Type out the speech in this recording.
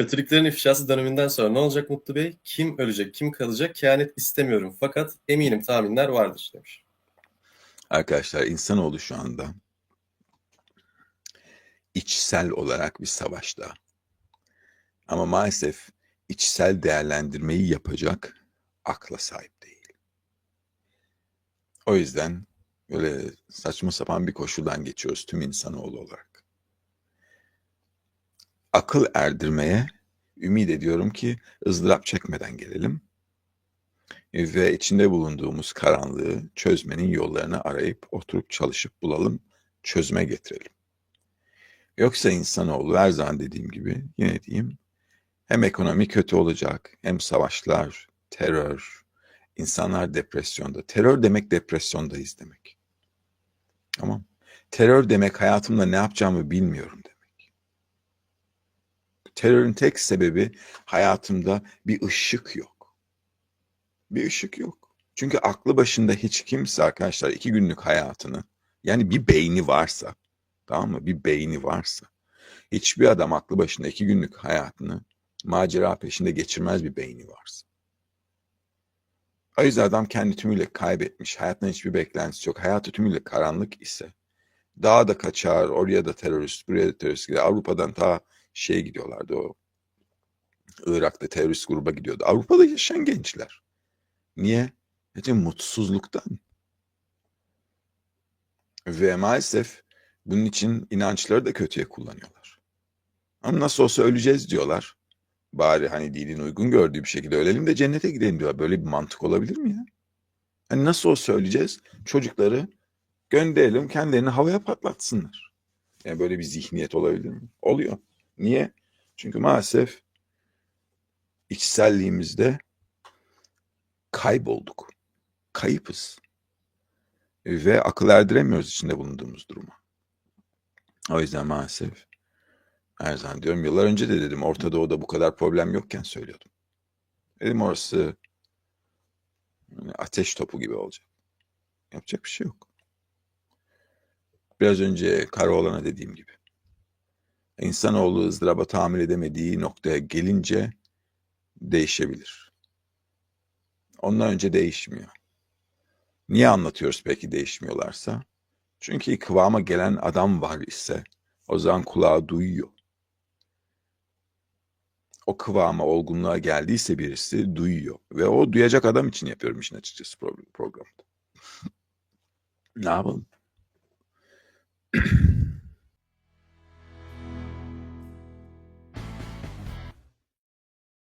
Kötülüklerin ifşası döneminden sonra ne olacak Mutlu Bey? Kim ölecek, kim kalacak? Kehanet istemiyorum fakat eminim tahminler vardır demiş. Arkadaşlar insanoğlu şu anda içsel olarak bir savaşta. Ama maalesef içsel değerlendirmeyi yapacak akla sahip değil. O yüzden böyle saçma sapan bir koşuldan geçiyoruz tüm insanoğlu olarak. Akıl erdirmeye ümit ediyorum ki ızdırap çekmeden gelelim ve içinde bulunduğumuz karanlığı çözmenin yollarını arayıp oturup çalışıp bulalım, çözüme getirelim. Yoksa insanoğlu her zaman dediğim gibi yine diyeyim hem ekonomi kötü olacak hem savaşlar, terör, insanlar depresyonda. Terör demek depresyondayız demek. Tamam. Terör demek hayatımda ne yapacağımı bilmiyorum demek. Terörün tek sebebi hayatımda bir ışık yok. Bir ışık yok. Çünkü aklı başında hiç kimse arkadaşlar iki günlük hayatını yani bir beyni varsa tamam mı? Bir beyni varsa hiçbir adam aklı başında iki günlük hayatını macera peşinde geçirmez bir beyni varsa. O yüzden adam kendi tümüyle kaybetmiş. Hayattan hiçbir beklentisi yok. Hayatı tümüyle karanlık ise daha da kaçar, oraya da terörist, buraya da terörist gider. Avrupa'dan ta şey gidiyorlardı o. Irak'ta terörist gruba gidiyordu. Avrupa'da yaşayan gençler. Niye? Çünkü mutsuzluktan. Ve maalesef bunun için inançları da kötüye kullanıyorlar. Ama nasıl olsa öleceğiz diyorlar. Bari hani dinin uygun gördüğü bir şekilde ölelim de cennete gidelim diyor. Böyle bir mantık olabilir mi ya? Hani nasıl olsa öleceğiz. Çocukları gönderelim kendilerini havaya patlatsınlar. Yani böyle bir zihniyet olabilir mi? Oluyor. Niye? Çünkü maalesef içselliğimizde kaybolduk. Kayıpız. Ve akıl erdiremiyoruz içinde bulunduğumuz duruma. O yüzden maalesef her zaman diyorum yıllar önce de dedim Orta Doğu'da bu kadar problem yokken söylüyordum. Dedim orası ateş topu gibi olacak. Yapacak bir şey yok. Biraz önce Karaoğlan'a dediğim gibi. İnsanoğlu ızdıraba tahammül edemediği noktaya gelince değişebilir. Ondan önce değişmiyor. Niye anlatıyoruz peki değişmiyorlarsa? Çünkü kıvama gelen adam var ise o zaman kulağı duyuyor. O kıvama, olgunluğa geldiyse birisi duyuyor. Ve o duyacak adam için yapıyorum işin açıkçası pro- programda. ne yapalım?